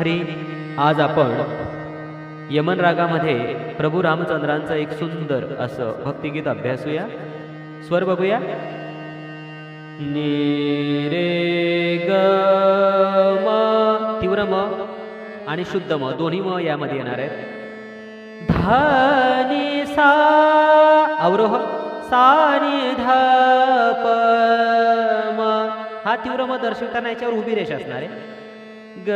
धरी आज आपण यमन रागामध्ये प्रभू रामचंद्रांचं एक सुंदर असं भक्तिगीत अभ्यासूया. स्वर बघूया. नी ग म. तीव्र म आणि शुद्ध म. दोन्ही म यामध्ये येणार आहेत. धनी सा अवरोह सा धा प म. हा तीव्र म दर्शवताना याच्यावर उभी रेषा असणार आहे. ग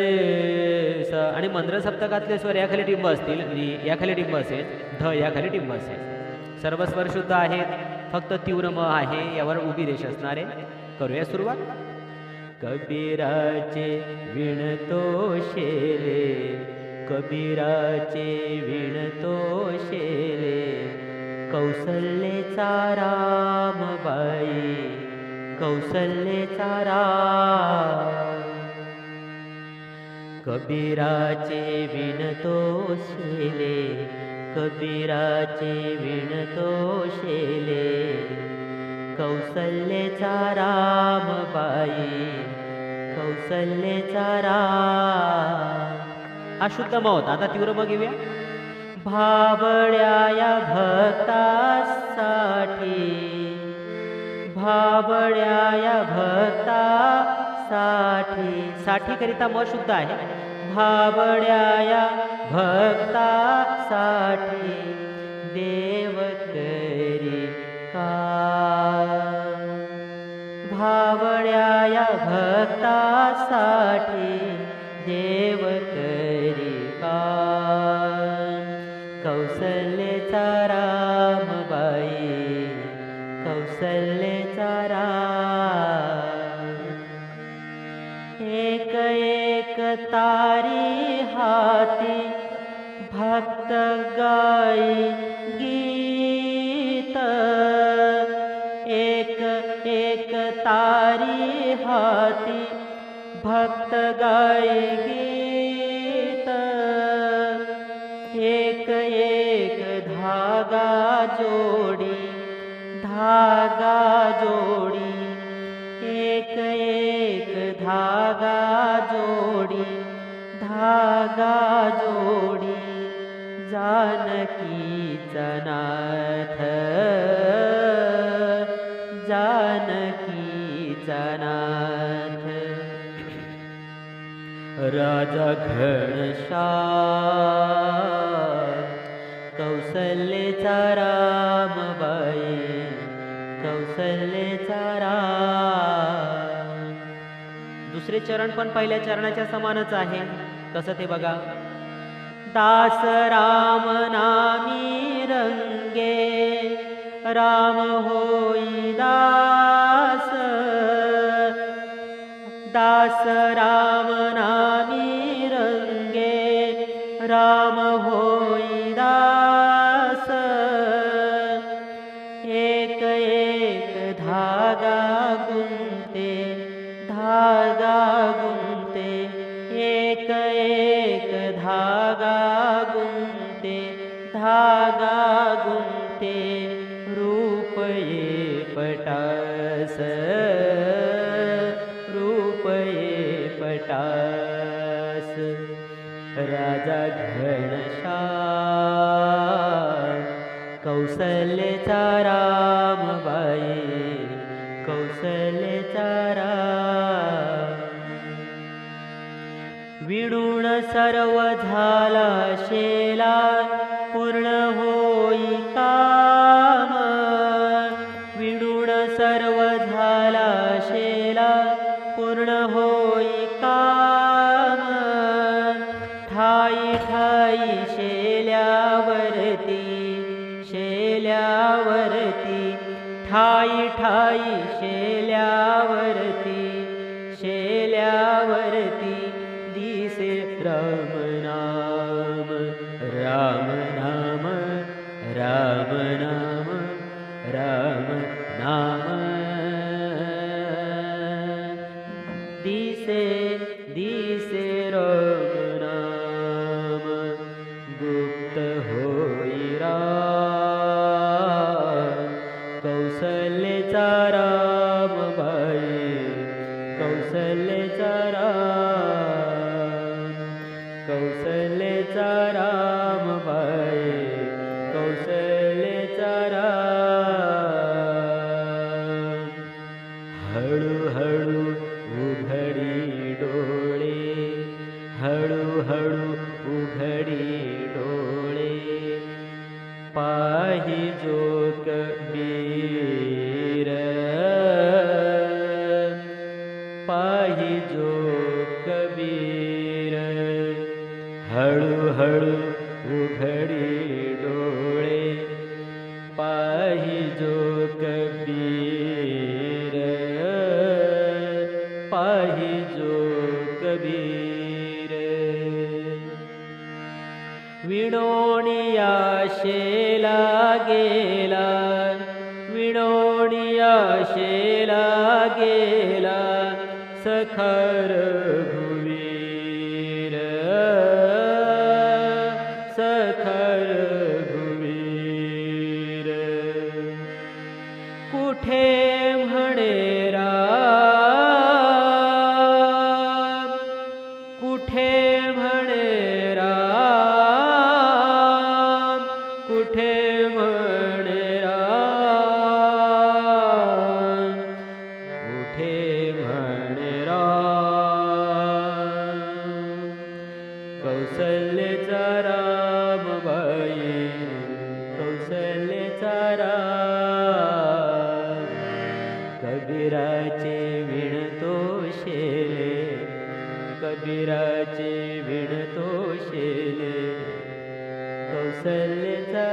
रे स. आणि मंद्र सप्तकातले स्वर याखाली टिंब असतील. याखाली टिंब असेल. ध याखाली टिंब असेल. सर्व स्वर शुद्ध आहेत. फक्त तीव्र म आहे. यावर उभी रेष असणारे. करूया सुरुवात. कबीराचे विणतो शेले कबीराचे विणतो शेले कौसल्येचा रामबाई कौसल्येचा राम कबीराचे विणतो शेले कबीराचे विणतो शेले. कौसल्येचा रामबाई कौसल्येचा राम. हा शुद्ध म होता आता तीव्र मग घेऊया भाबड्या या भक्तासाठी भाबड्या या भक्तासाठी साठी करिता म शुद्ध आहे. भाबड्या भक्तासाठी देव करी का? भावड्या भक्तासाठी एक एक तारी हाती भक्त गाई गीत। एक एक तारी हाती भक्त गाई गीत। एक एक धागा जोडी धागा जोडी नाथ राजा घनशा कौसल्येचा रामबाई कौसल्येचा राम। दुसरे चरण पण पहिल्या चरणाच्या समानच आहे. कसं ते बघा? दास राम नामी रंगे राम राम होई दास। एक एक धागा गुंते धागा गुंते। एक एक धागा गुंते धागा ये पटास राजा घनशा कौसल्यचा रामबाई कौसल्यचा राम विणून सर्व झाला शेला पूर्ण होई काम। विणून सर्व झाला शेला पूर्ण होई ठाई ठाई शेल्यावरती शेल्यावरती दिसे राम नाम राम नाम राम नाम राम नाम कौशल्य राम कौशल्य राम बाई कौशल्य राम हळूहळू उघडी डोळे हळूहळू हळू उघडी डोळे पाहिजो कबीर पाहिजो कबीर विणोणिया शेला गेला विणोणिया शेला गेला सखर कुठे म्हणे राम. कुठे म्हणे राम? कुठे म्हणे राम? कुठे म्हणे राम? कौसल्याचा राम बाई कौसल्याचा कबीराचे विणतो शेले कौसल्यचा